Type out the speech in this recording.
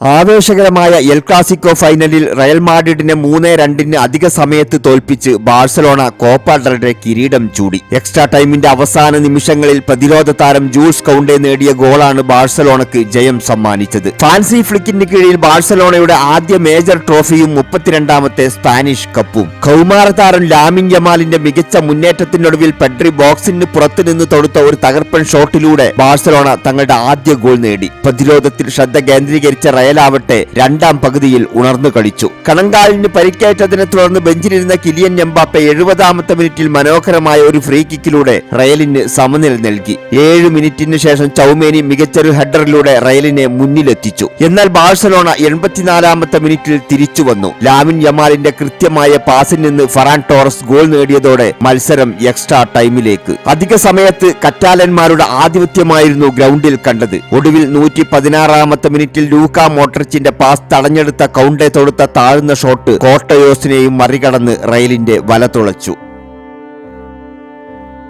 ആവേശകരമായ El Clasico ഫൈനലിൽ Real മാഡ്രിഡിനെ മൂന്ന് രണ്ടിന് അധിക സമയത്ത് തോൽപ്പിച്ച് ബാഴ്സലോണ കോപ്പ ഡെൽറെ കിരീടം ചൂടി. എക്സ്ട്രാ ടൈമിന്റെ അവസാന നിമിഷങ്ങളിൽ പ്രതിരോധ താരം ജൂൾസ് കൗണ്ടെ നേടിയ ഗോളാണ് ബാഴ്സലോണക്ക് ജയം സമ്മാനിച്ചത്. ഫാൻസി ഫ്ലിക്കിന് കീഴിൽ ബാഴ്സലോണയുടെ ആദ്യ മേജർ ട്രോഫിയും മുപ്പത്തിരണ്ടാമത്തെ സ്പാനിഷ് കപ്പും. കൗമാര താരം ലാമിൻ യമാലിന്റെ മികച്ച മുന്നേറ്റത്തിനൊടുവിൽ പെഡ്രി ബോക്സിന് പുറത്തുനിന്ന് തൊടുത്ത ഒരു തകർപ്പൻ ഷോട്ടിലൂടെ ബാഴ്സലോണ തങ്ങളുടെ ആദ്യ ഗോൾ നേടി. പ്രതിരോധത്തിൽ ശ്രദ്ധ കേന്ദ്രീകരിച്ച റയലാവട്ടെ രണ്ടാം പകുതിയിൽ ഉണർന്നു കളിച്ചു. കണങ്കാലിന് പരിക്കേറ്റതിനെ തുടർന്ന് ബെഞ്ചിലിരുന്ന കിലിയൻ എംബാപ്പെ എഴുപതാമത്തെ മിനിറ്റിൽ മനോഹരമായ ഒരു ഫ്രീ കിക്കിലൂടെ റയലിന് സമനില നൽകി. ഏഴ് മിനിറ്റിന് ശേഷം ചൗമേനി മികച്ചൊരു ഹെഡറിലൂടെ റയലിനെ മുന്നിലെത്തിച്ചു. എന്നാൽ ബാഴ്സലോണ എൺപത്തിനാലാമത്തെ മിനിറ്റിൽ തിരിച്ചു വന്നു. ലാമിൻ യമാലിന്റെ കൃത്യമായ പാസിൽ നിന്ന് ഫറാൻ ടോറസ് ഗോൾ നേടിയതോടെ മത്സരം എക്സ്ട്രാ ടൈമിലേക്ക് അധിക സമയത്ത് കറ്റാലന്മാരുടെ ആധിപത്യമായിരുന്നു ഗ്രൗണ്ടിൽ കണ്ടത്. ഒടുവിൽ നൂറ്റി പതിനാറാമത്തെ മിനിറ്റിൽ ലൂക്ക മോട്ടർച്ചിന്റെ പാസ് തടഞ്ഞെടുത്ത കൗണ്ടെ തൊടുത്ത താഴ്ന്ന ഷോട്ട് കോട്ടയോസിനെയും മറികടന്ന് റെയിലിന്റെ വല തുളച്ചു.